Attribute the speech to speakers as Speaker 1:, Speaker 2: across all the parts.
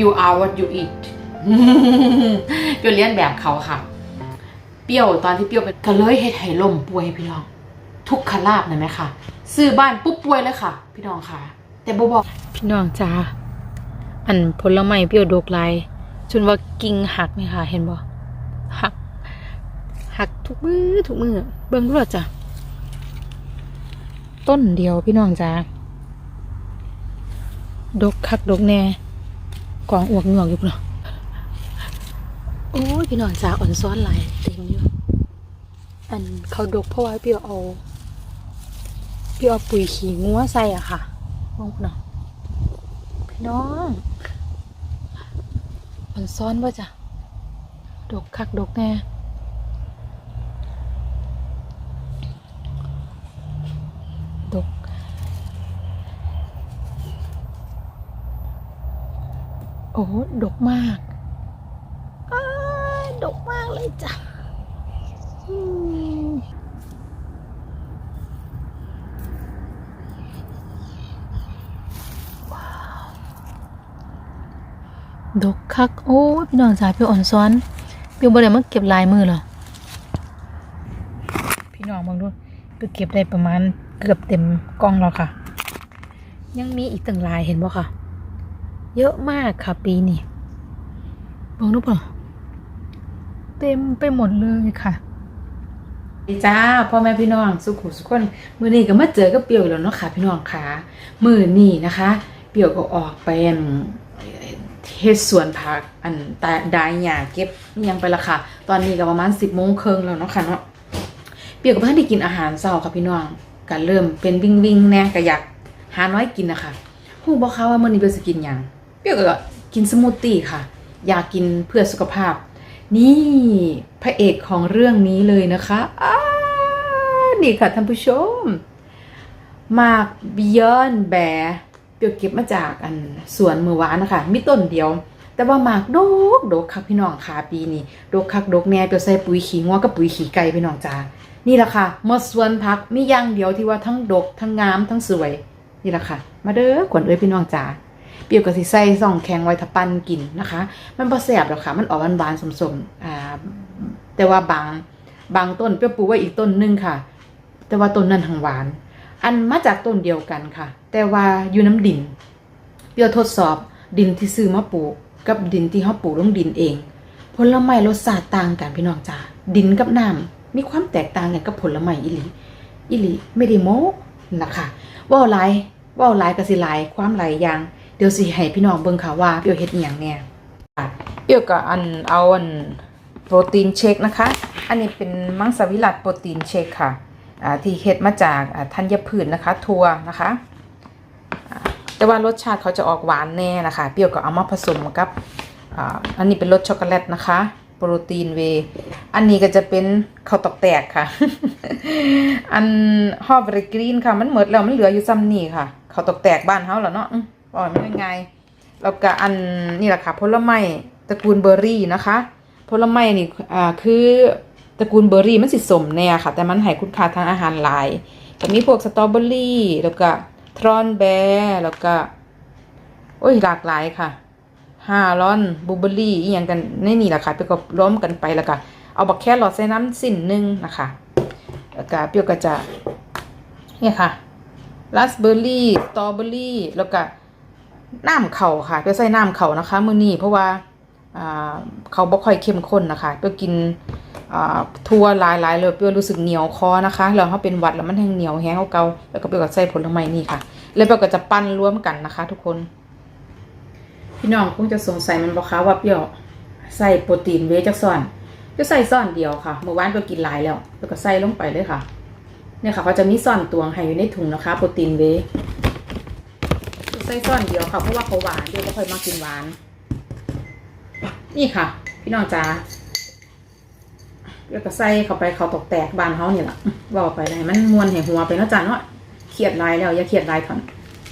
Speaker 1: you are what you eat เปรี้ยวเลียนแบบเขาค่ะ เปรี้ยวตอนที่เปรี้ยวเป็นก็เลยเฮ็ดให้ลมป่วยพี่น้อง ทุกขลาบนะไหมคะซื้อบ้านปุ๊บป่วยเลยค่ะ พี่น้องค่ะ แต่บ่บอก
Speaker 2: พี่น้องจ้าอันผลไม้เปรี้ยวดกลายจนว่ากิ่งหักนี่ค่ะ เห็นบ่หัก หักทุกมือทุกมือเบิ่งดูล่ะจ้ะต้นเดียวพี่น้องจ้าดกคักดกแน่ กองอวกเงือกอยู่เนาะโอ้ยพี่น้องจ้าอ่อนซ้อนหลายเต็มอยู่อันเขาดกเพราะว่าพี่เอาพี่เอาปุ๋ยขี้งัวใส่อะค่ะมองพุ่นเนาะพี่น้องอ่อนซ้อนว่าจ้ะดกคักดกแน่ โอ้ดกมากอ้ายดกมากเลยจ้ะอืมดกคัก โอ้ยพี่น้องจ๋าพี่อ่อนซ้อนพี่บ่ได้มาเก็บลายมือหรอพี่น้องมองดูพี่เก็บได้ประมาณเกือบเต็มกล้องแล้วค่ะ ยังมีอีกตั้งหลายเห็นบ่ค่ะ เยอะมากค่ะปีนี้มองดูเปล่าเต็มไปหมดเลยค่ะ
Speaker 1: จ้าพ่อแม่พี่น้องสุขุสุขคนมือนี้ก็มาเจอกับเปียวแล้วเนาะค่ะ พี่น้องค่ะมือนี้นะคะ เปียวก็ออกไปอั่นเฮ็ดสวนผักอันตาดายหญ้าเก็บยังไปละค่ะ ตอนนี้ก็ประมาณ10โมงครึ่งแล้วเนาะค่ะเนาะเปียวก็เพิ่งได้กินอาหารเช้าค่ะพี่น้องก็เริ่มเป็นวิ่งวิ่งแน่ก็อยากหาน้อยกินนะคะฮู้บ่คะว่ามือนี้เปียวสิกินหยัง เปียก็กินสมูทตี้ค่ะ อยากกินเพื่อสุขภาพ นี่พระเอกของเรื่องนี้เลยนะคะอ้านี่ค่ะท่านผู้ชมมากบิยอนแบเปียวเก็บมาจากอันสวนมือวานนะคะมีต้นเดียว แต่ว่าหมากดกดกคักพี่น้องค่ะปีนี้ดกคักดกแน่เปียวใส่ปุ๋ยขี้งัวกับปุ๋ยขี้ไก่พี่น้องจ้านี่แหละค่ะมดสวนพักมีอย่างเดียวที่ว่าทั้งดกทั้งงามทั้งสวย นี่แหละค่ะ มาเด้อขวัญเอ้ยพี่น้องจ้า เปรียวกับสิใส่ส่องแข็งไว้ทะปันกินนะคะ มันบ่แสบหรอกค่ะ มันออกหวานๆสมๆอ่าแต่ว่าบางบางต้นเปรี้ยวปูไว้อีกต้นหนึงค่ะ แต่ว่าต้นนั้นทางหวาน อันมาจากต้นเดียวกันค่ะ แต่ว่าอยู่น้ำดิน เปรี้ยวทดสอบดินที่ซื้อมาปลูกกับดินที่เขาปลูกลงดินเอง ผลไม้รสชาติต่างกันพี่น้องจ้าดินกับน้ำมีความแตกต่างกันกับผลไม้อีหลีอีหลีไม่ได้โม้นะคะว่าหลายว่าหลายก็สิหลายความหลายอย่าง เดี๋ยวสิให้พี่น้องเบิ่งค่ะว่าเปี้ยวเฮ็ดอีหยังแน่เปี้ยวก็อันเอาอันโปรตีนเชคนะคะ อันนี้เป็นมังสวิรัตโปรตีนเชคค่ะที่เฮ็ดมาจากอ่าธัญพืชนะคะถั่วนะคะ แต่ว่ารสชาติเขาจะออกหวานแน่นะคะ เปรี้ยวก็เอามาผสมกับอ,อันนี้เป็นรสช็อกโกแลตนะคะ โปรตีนเว อันนี้ก็จะเป็นข้าวตอกแตกค่ะ อันฮอบริกรีนค่ะ มันหมดแล้วมันเหลืออยู่ซ้ำนี่ค่ะข้าวตอกแตกบ้านเฮาแล้วเนาะ อร่อยมันยังไงแล้วก็อันนี่แหละค่ะผลไม้ตระกูลเบอร์รี่นะคะผลไม้นี่อ่าคือตระกูลเบอร์รี่มันสิสมแน่ค่ะ แต่มันให้คุณค่าทางอาหารหลายก็มีพวกสตรอเบอรี่ แล้วก็ทรอนแบร์แล้วก็โอ้ยหลากหลายค่ะฮารอนบูเบอรี่อีหยังกันในนี่แหละค่ะไปก็ล้อมกันไปแล้วก็เอาบักแครอทใส่น้ำสิ้นหนึงนะคะแล้วก็เปรี้ยวก็จะเนี่ยค่ะราสเบอร์รี่สตรอเบอรี่แล้วก็ น้ำเข่าค่ะเปียใส่น้ำเข่านะคะมื้อนี้เพราะว่าเขาบ่ค่อยเข้มข้นนะคะเปียกินทั่วหลายๆเลยเปียรู้สึกเหนียวคอนะคะแล้วเขาเป็นหวัดแล้วมันแห้งเหนียวแห้งเก่าๆแล้วก็เปียก็ใส่ผลไม้นี่ค่ะ แล้วเปียก็จะปั้นรวมกันนะคะ ทุกคน พี่น้องคงจะสงสัยมันบอกคะว่าเปียใส่โปรตีนเวจักซ่อนเปียใส่ซ่อนเดียวค่ะเมื่อวานเปียกินหลายแล้วเปรี้ยวก็ใส่ลงไปเลยค่ะเนี่ยค่ะเขาจะมีซ่อนตวงให้อยู่ในถุงนะคะ โปรตีนเวย์เปรี้ยว ใส่ซ่อนเดียวค่ะเพราะว่าเขาหวานเปรี้ยวก็ค่อยมากินหวาน นี่ค่ะ พี่น้องจ๋าแล้วก็ใส่เข้าไปเขาตกแตกบานเขาเนี่ยแหละบอกไปเลยมันมวนให้หัวไปนะจ้าเนาะเครียดลายแล้วอย่าเครียดลายถอน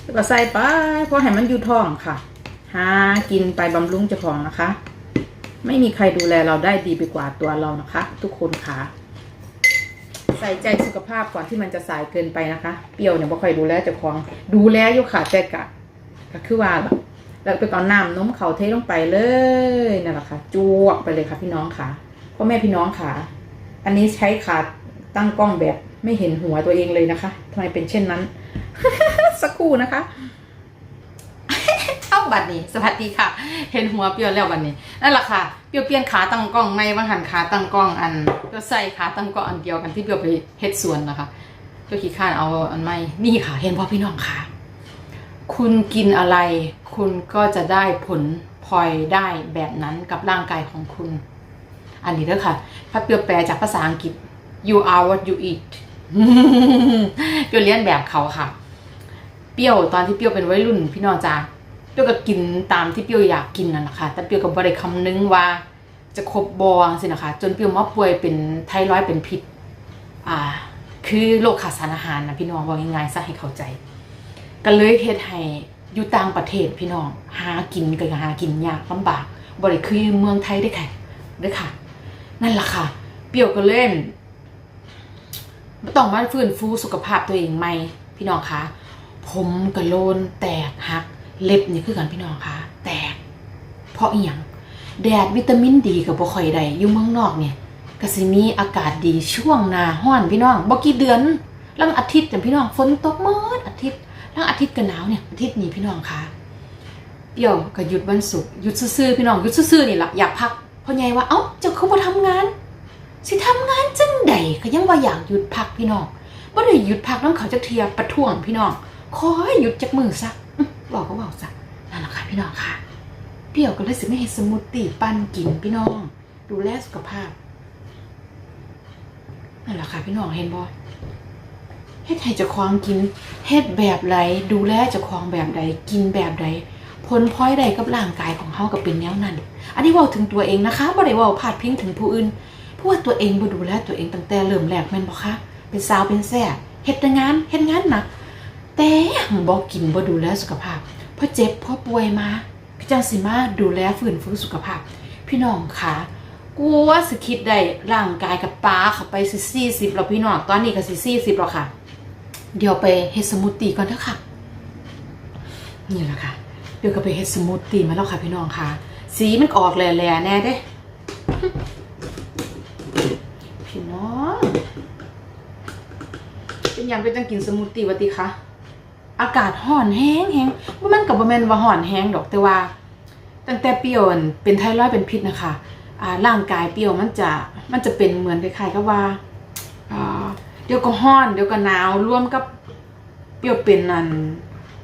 Speaker 1: แล้วก็ใส่ไปเพราะให้มันอยู่ท้องค่ะ หากินไปบำรุงเจ้าของนะคะ ไม่มีใครดูแลเราได้ดีไปกว่าตัวเรานะคะ ทุกคนค่ะใส่ใจสุขภาพก่อนที่มันจะสายเกินไปนะคะ เปรี้ยวเนี่ยบ่ค่อยดูแลเจ้าของ ดูแลอยู่ค่ะแต่กะ ก็คือว่าล่ะแล้วไปก่อนน้ำนมเขาเทลงไปเลยนั่นแหละค่ะจวกไปเลยค่ะพี่น้องค่ะพ่อแม่พี่น้องค่ะ อันนี้ใช้ขาตั้งกล้องแบบไม่เห็นหัวตัวเองเลยนะคะทำไมเป็นเช่นนั้น สักครู่นะคะเอ้าบัดนี้ สวัสดีค่ะ เห็นหัวเปรียวแล้วบัดนี้นั่นแหละค่ะเปรียวเปลี่ยนขาตั้งกล้องไม่บางหันขาตั้งกล้องอันเปรียวใส่ขาตั้งกล้องอันเดียวกันที่เปรียวไปเฮ็ดสวนนะคะเปรียวขี้ข้านเอาอันไม่นี่ค่ะ เห็นพ่อพี่น้องค่ะ คุณกินอะไร คุณก็จะได้ผลพลอยได้แบบนั้นกับร่างกายของคุณ อันนี้เด้อค่ะถ้าเปียวแปลจากภาษาอังกฤษ you are what you eat เปียวเรียนแบบเขาค่ะ เปียวตอนที่เปียวเป็นวัยรุ่นพี่น้องจ้าเปียวก็กินตามที่เปียวอยากกินนั่นแหละค่ะ แต่เปียวก็บ่ได้คำนึงว่าจะครบบอสินะคะ จนเปียวมาป่วยเป็นไทรอยด์เป็นพิษ อ่า คือโรคขาดสารอาหารนะพี่น้องว่าง่ายๆซะให้เข้าใจ ก็เลยเฮ็ดให้อยู่ต่างประเทศพี่น้อง หากินก็หากินยากลำบากบ่ได้คือเมืองไทยได้อค่ะเด้ค่ะ นั่นล่ะค่ะ เปรี้ยวก็เล่นต้องมาฟื้นฟูสุขภาพตัวเองใหม่พี่น้องคะผมกระโลนแตกหัก เล็บนี่คือกันพี่น้องคะแตก เพราะอีหยังแดดวิตามินดีกับบ่ค่อยได้อยู่เมืองนอกเนี่ยก็สิมีอากาศดีช่วงหน้าร้อนพี่น้องบ่กี่เดือนลังอาทิตย์จังพี่น้องฝนตกหมดอาทิตย์ ลังอาทิตย์ก็หนาวเนี่ยอาทิตย์นี้พี่น้องคะเดี๋ยวก็หยุดวันศุกร์หยุดซื่อๆพี่น้องหยุดซื่อๆนี่แหละอยากพักเพราะไงว่าเอ้าเจ้าคือบ่ทำงาน สิทำงานจังใดก็ยังว่าอยากหยุดพักพี่น้องบ่ได้หยุดพักน้ำเขาจักเทียประท้วงพี่น้องขอให้หยุดจักมือซะบอกก็บอกซะนั่นแหละค่ะพี่น้องค่ะเปรี้ยวก็เลยสิไม่เห็นสมูทตี้ปั้นกินพี่น้อง ดูแลสุขภาพนั่นแหละค่ะพี่น้องเห็นบ่ เฮ็ดให้เจ้าของกินเฮ็ดแบบไรดูแลเจ้าของแบบใดกินแบบใดผลพลอยใดกับร่างกายของเฮาก็เป็นแนวนั้น อันนี้ว้าถึงตัวเองนะคะบ่ได้ว้าพาดพิงถึงผู้อื่นเพราะว่าตัวเองบ่ดูแลตัวเองตั้งแต่เริ่มแรกแม่นบ่คะเป็นสาวเป็นแซ่เฮ็ดงานเฮ็ดงานหนักแต่หังบ่กินบ่ดูแลสุขภาพพอเจ็บพอป่วยมาพี่จังสิมาดูแลฟื้นฟูสุขภาพ พี่น้องคะกลัวสิคิดได้ร่างกายกับปลาเข้าไปสิ40แล้วพี่น้องตอนนี้ก็สิ40แล้วค่ะ เดี๋ยวไปเฮดสมูทตี้ก่อนเถอะค่ะ นี่แหละค่ะ เดี๋ยวก็ไปเฮดสมูทตี้มาแล้วค่ะพี่น้องค่ะ สีมันออกแหล่ๆแน่เด้ พี่น้อง เป็นยังเป็นจังกินสมูทตี้วะติคะอากาศห่อนแห้งแห้งว่ามันกับบ่แมนว่าห่อนแห้งดอกแต่ว่า ตั้งแต่เปรี้ยวอั่นเป็นไทรอยเป็นพิษนะคะอ่าร่างกายเปรี้ยวมันจะมันจะเป็นเหมือนคล้ายๆกับว่าอ่า เดี๋ยวก็ห้อน เดี๋ยวก็หนาวรวมกับเปรี้ยวเป็นอัน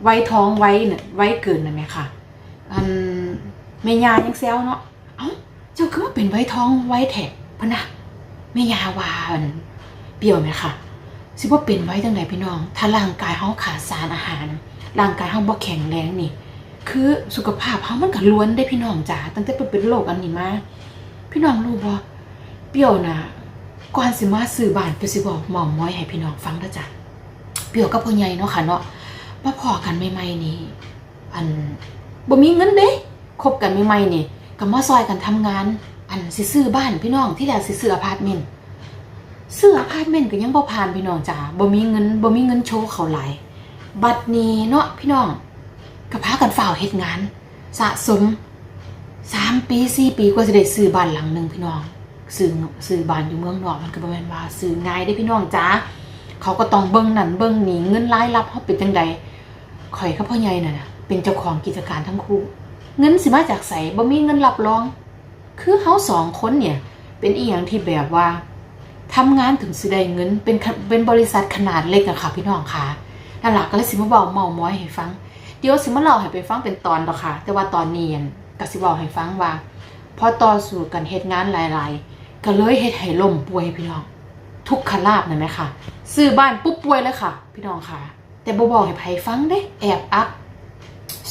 Speaker 1: ไว้ท้องไว้เนี่ยไว้เกินนั่นไหมคะอันแม่ยายังแซวเนาะเอ้าเจ้าคือว่าเป็นไว้ท้องไว้แถบพนะแม่ยาวาอันเปรี้ยวไหมคะสิว่าเป็นไว้จังไหนพี่น้อง ถ้าร่างกายเฮาขาดสารอาหาร ร่างกายเฮาบ่แข็งแรงนี่ คือสุขภาพเฮามันก็ล้วนได้พี่น้องจ๋าตั้งแต่เป็นเป็นโรคอันนี้มาพี่น้องรู้บ่เปรี้ยวนะ ก่อนสิมาซื้อบ้านเปรี้ยวสิบอกหม่อมม้อยให้พี่น้องฟังด้จ้ะเปียวกับพ่อใหญ่เนาะค่ะเนาะมาพอกันใหม่ๆนี่อันบ่มีเงินเด้คบกันใหม่ๆนี่ก็มาซอยกันทำงาน อันสิซื้อบ้านพี่น้องที่แรกสิซื้ออพาร์ตเมนต์ซื้ออพาร์ตเมนต์ก็ยังบ่ผ่านพี่น้องจ้าบ่มีเงินบ่มีเงินโชว์เขาหลายบัดนี้เนาะพี่น้องก็พากันฝ่าวเฮ็ดงาน สะสมสามปีสี่ปีกว่าจะได้ซื้อบ้านหลังหนึงพี่น้อง ซื้อซื้อบ้านอยู่เมืองนอกมันก็บ่แม่นว่าซื้อง่ายได้พี่น้องจ้าเขาก็ต้องเบิ่งนั่นเบิ่งนี่เงินรายรับเฮาเป็นจังใดข่อยกับพ่อใหญ่น่ะนะเป็นเจ้าของกิจการทั้งคู่ เงินสิมาจากไสบ่มีเงินรับรอง คือเขาสองคนเนี่ย เป็นอีหยังที่แบบว่าทำงานถึงสิได้เงินเป็นเป็นบริษัทขนาดเล็กอะค่ะ พี่น้องค่ะนั่นหละก็เลยสิมาบอกเมาม้อยให้ฟัง เดี๋ยวสิมาเล่าให้ไปฟังเป็นตอนดอกค่ะ แต่ว่าตอนนี้อั่นก็สิบอกให้ฟังว่าพอต่อสู่กันเฮ็ดงานหลาย ๆ ก็เลยเฮ็ดให้ล่มป่วยพี่น้อง ทุกขลาบนั่นไหมค่ะ ซื้อบ้านปุ๊บป่วยเลยค่ะ พี่น้องค่ะ แต่บ่บอกให้ไผฟังเด้ แอบอัก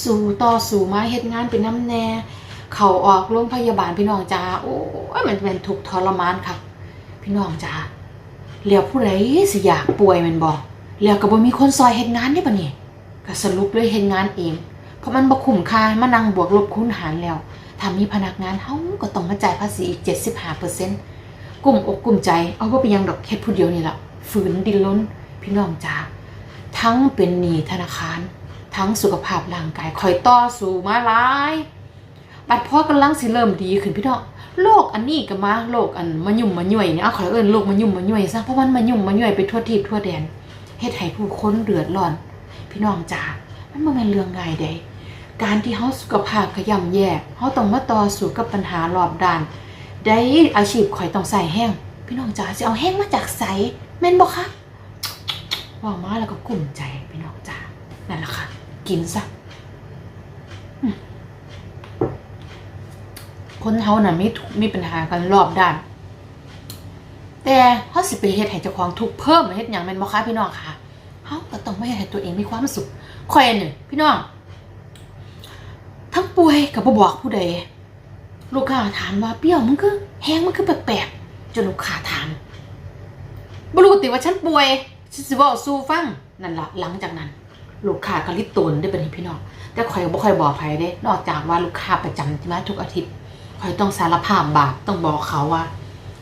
Speaker 1: สู่ต่อสู่มาเฮ็ดงานเป็นน้ำแน่ เขาออกโรงพยาบาลพี่น้องจ้าโอ้ยมันเป็นทุกทรมานครับพี่น้องจ้าแล้วผู้ใดสิอยากป่วยมันบ่แล้วก็บ่มีคนซอยเฮ็ดงานได้ปะเนี่ยก็สรุปเลยเฮ็ดงานเอง เพราะมันบ่คุ้มค่ามานั่งบวกลบคูณหารแล้ว ถ้ามีพนักงานเฮาก็ต้องมาจ่ายภาษีอีก 75%กลุ่มอกกลุ่มใจเอาว่าเป็นยังดอกเฮ็ดผู้เดียวนี่แหละฝืนดิ้นรนพี่น้องจ้าทั้งเป็นหนี้ธนาคาร ทั้งสุขภาพร่างกายคอยต่อสู้มาหลายบัดพอกำลังสิเริ่มดีขึ้นพี่น้องโรคอันนี้ก็มาโรคอันมายุ่มมาย่วยเนี่ยเอาขอยเอิ้นโรคมายุ่มมาย่วยซะเพราะมันมายุ่มมาย่วยไปทั่วทิศทั่วแดนเฮ็ดให้ผู้คนเดือดร้อน พี่น้องจ๋ามันบ่แม่นเรื่องง่ายเด้ การที่เฮาสุขภาพขย่ำแย่เฮาต้องมาต่อสู้กับปัญหารอบด้าน ได้อาชีพข่อยต้องใส่แห้ง พี่น้องจ๋าสิเอาแห้งมาจากไสแม่นบ่คะว่ามาแล้วก็กลุ้มใจพี่น้องจ๋านั่นแหละค่ะ กินซะคนเฮาน่ะมีทุกมีปัญหากันรอบด้าน แต่เฮาสิไปเฮ็ดให้เจ้าของทุกเพิ่มเฮ็ดหยังแม่นบ่คะพี่น้องค่ะเฮาก็ต้องไม่ให้ตัวเองมีความสุขข่อยนี่พี่น้อง ป่วยก็บ่บอกผู้ใด ลูกค้าถามว่าเปรี้ยวมันคือแฮงมันคือแปลกๆจนลูกค้าถามบ่รู้ติว่าฉันป่วยฉันสิเว้าสู่ฟังนั่นละหลังจากนั้น ลูกค้าก็ริดตนได้เป็นพี่น้องแต่ข่อยบ่คอยบอกใครเด้ นอกจากว่าลูกค้าประจำที่มาทุกอาทิตย์ข่อยต้องสารภาพบาปต้องบอกเขาว่า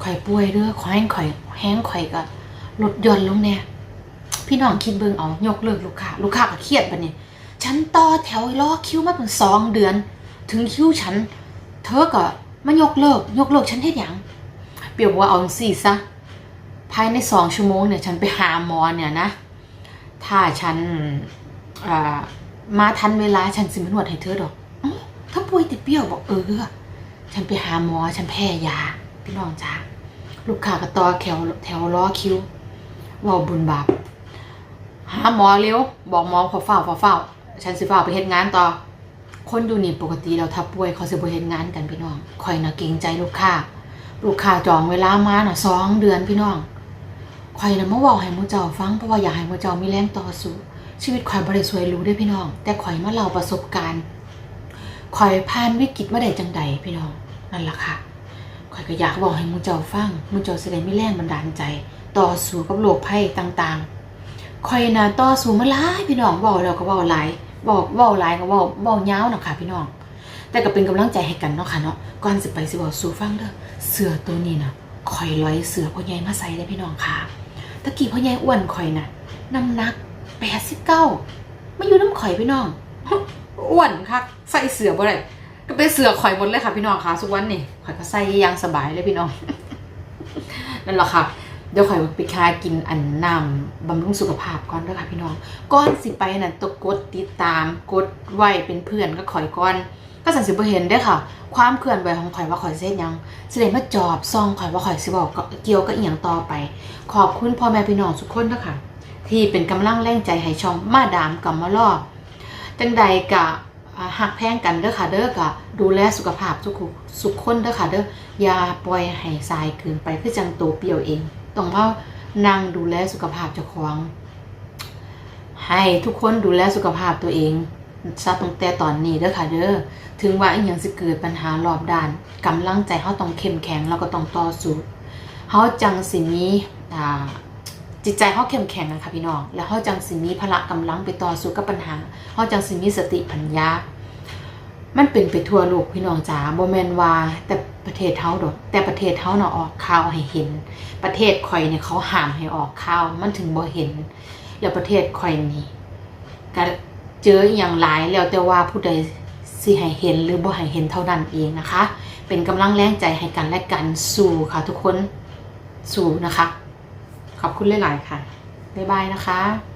Speaker 1: ข่อยป่วยเด้อข่อยแห้งข่อยแห้งข่อยก็ลดหย่อนลงแน่พี่น้องคิดเบิ่งเอายกเลิกลูกค้า ลูกค้าก็เครียดปะเนี่ย ฉันต่อแถวรอคิวมาเป็นสองเดือน ถึงคิวฉัน เธอก็มายกเลิก ยกเลิกฉันเฮ็ดหยังเปรียบว่าเอาจังซี่ซะ ภายในสองชั่วโมงเนี่ยฉันไปหาหมอเนี่ยนะ ถ้าฉันมาทันเวลาฉันสิมานวดให้เธอดอกอ๋อถ้าป่วยติดเปรี้ยวบอกเออ ฉันไปหาหมอฉันแพ้ยา พี่น้องจ้าลูกค้าก็ต่อแถวแถวรอคิวว่าบุญบาปหาหมอเร็ว บอกหมอขอเฝ้าขอเฝ้า ฉันสิเฝ้าไปเฮ็ดงานต่อ คนดูนี่ปกติเราถ้าป่วยเขาสิบ่เฮ็ดงานกันพี่น้องคอยน่ะเกรงใจลูกค้า ลูกค้าจองเวลามาน่ะสองเดือนพี่น้องคอยน่ะมาเว้าให้มูเจ้าฟังเพราะว่าอยากให้มูเจ้ามีแรงต่อสู้ชีวิตข่อยบ่ได้สวยหรูเด้พี่น้อง แต่ข่อยมาเล่าประสบการณ์ข่อยผ่านวิกฤตมาได้จังใดพี่น้องนั่นแหละค่ะข่อยก็อยากบอกให้มูเจ้าฟังมูเจ้าแสดงม่แรงบันดาลใจ ต่อสู้กับโรคภัยต่างๆข่อยน่ะต่อสู้มาหลายพี่น้องเว้าแล้วก็เว้าหลาย บอกเว้าหลายก็เว้าเว้ายาวเนาะค่ะ พี่น้อง แต่ก็เป็นกำลังใจให้กันเนาะค่ะเนาะก่อนสิไปสิเว้าสู่ฟังเด้อเสือตัวนี้น่ะข่อยร้อยเสือพ่อใหญ่มาใส่ได้พี่น้องค่ะตะกี้พ่อใหญ่อ้วนข่อยน่ะน้ำหนัก89มาอยู่น้ำข่อยพี่น้องอ้วนคักใส่เสือบ่ได้ก็เป็นเสือข่อยหมดเลยค่ะพี่น้องค่ะสุกวันนี่ข่อยก็ใส่ยางสบายเลยพี่น้องนั่นแหละค่ะ เดี๋ยวข่อยไปคากินอันนำบำรุงสุขภาพก่อนเด้วยค่ะพี่น้องก่อนสิไปนั่นต้องกดติดตามกดไว้เป็นเพื่อนก็ข่อยก่อน ก็สันสิบเห็นได้อค่ะ ความเคลื่อนไหวของข่อยว่าข่อยเส้นยังแสดงมาจอบซองข่อยว่าข่อยสิบอกเกี่ยวกับอีหยังต่อไป ขอบคุณพ่อแม่พี่น้องทุกคนนะคะที่เป็นกำลังแรงใจให้ช่องมาดามกับมาลอบจังใดกะหักแพงกันเด้อค่ะเด้อกะดูแลสุขภาพทุกคนสุขคนเด้อค่ะเด้ออย่าปล่อยให้สายเกินไปคือจังตัวเปียวเอง ต้องเฮานั่งดูแลสุขภาพเจ้าของ ให้ทุกคนดูแลสุขภาพตัวเองซะตั้งแต่ตอนนี้เด้อค่ะเด้อถึงว่าอีหยังสิเกิดปัญหารอบด้านกำลังใจเฮาต้องเข้มแข็งแล้วก็ต้องต่อสู้เฮาจังสิมีอ่าจิตใจเฮาเข้มแข็งนะคะพี่น้องแล้วเฮาจังสิมีพละกำลังไปต่อสู้กับปัญหาเฮาจังสิมีสติปัญญา มันเป็นไปทั่วโลกพี่น้องจ๋าบ่แมนว่าแต่ ประเทศเฮาดอกแต่ประเทศเฮาเน่ะออกข่าวให้เห็น ประเทศข่อยเนี่ยเขาห้ามให้ออกข่าวมันถึงบ่เห็น แล้วประเทศข่อยนี่ก็เจออย่างหลายแล้วแต่ว่าผู้ใดสิให้เห็นหรือบ่ให้เห็นเท่านั้นเองนะคะ เป็นกำลังแรงใจให้กันและกันสู้ค่ะทุกคนสู้นะคะ ขอบคุณหลายๆค่ะบ๊ายบายนะคะ